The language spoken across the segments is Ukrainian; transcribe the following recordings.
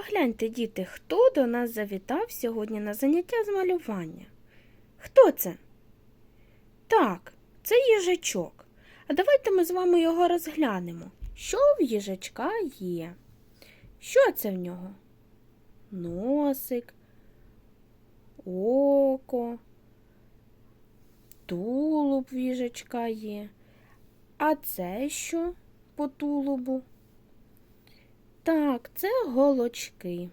Погляньте, діти, хто до нас завітав сьогодні на заняття з малювання? Хто це? Так, це їжачок. А давайте ми з вами його розглянемо. Що в їжачка є? Що це в нього? Носик, око, тулуб в їжачка є. А це що по тулубу? Так, це голочки.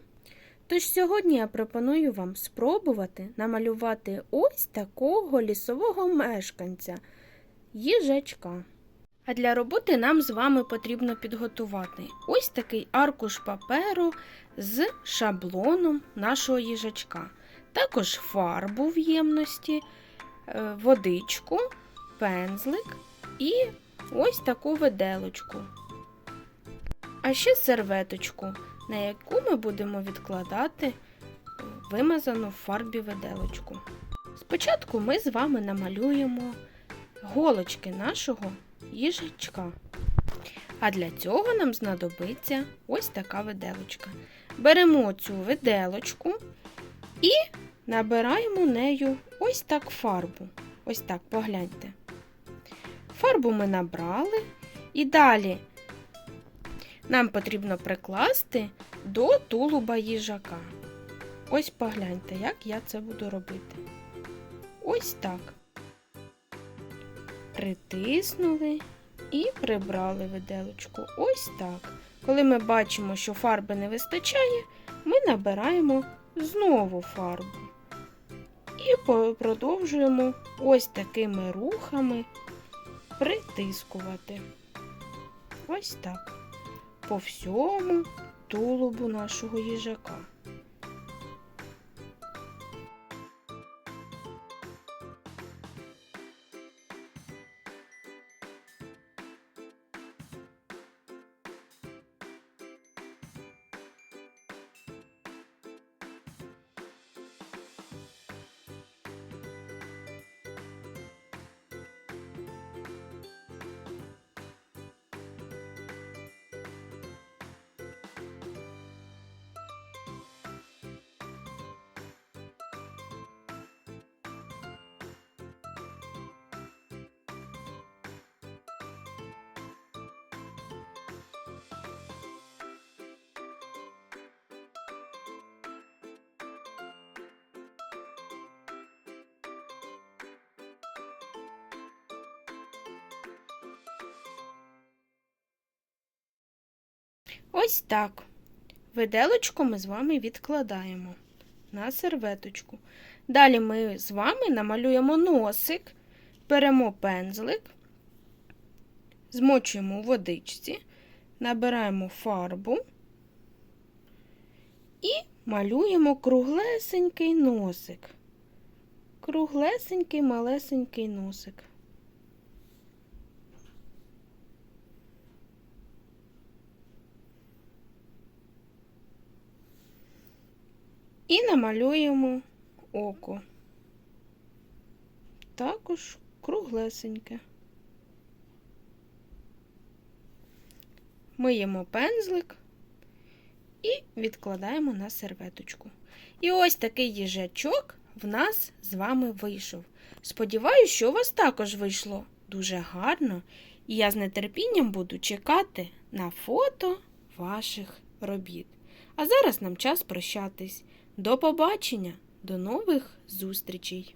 Тож сьогодні я пропоную вам спробувати намалювати ось такого лісового мешканця їжачка. А для роботи нам з вами потрібно підготувати ось такий аркуш паперу з шаблоном нашого їжачка. Також фарбу в ємності, е, водичку, пензлик і ось таку виделочку. А ще серветочку, на яку ми будемо відкладати вимазану в фарбі виделочку. Спочатку ми з вами намалюємо голочки нашого їжачка. А для цього нам знадобиться ось така виделочка. Беремо цю виделочку і набираємо нею ось так фарбу. Ось так, погляньте. Фарбу ми набрали і далі нам потрібно прикласти до тулуба їжака. Ось погляньте, як я це буду робити. Ось так. Притиснули і прибрали виделочку. Ось так. Коли ми бачимо, що фарби не вистачає, ми набираємо знову фарбу. І продовжуємо ось такими рухами притискувати. Ось так по всьому тулубу нашого їжака. Ось так. Виделочку ми з вами відкладаємо на серветочку. Далі ми з вами намалюємо носик, беремо пензлик, змочуємо у водичці, набираємо фарбу і малюємо круглесенький носик. Круглесенький малесенький носик. І намалюємо око. Також круглесеньке. Миємо пензлик і відкладаємо на серветочку. І ось такий їжачок в нас з вами вийшов. Сподіваюсь, що у вас також вийшло дуже гарно, і я з нетерпінням буду чекати на фото ваших робіт. А зараз нам час прощатись. До побачення, до нових зустрічей!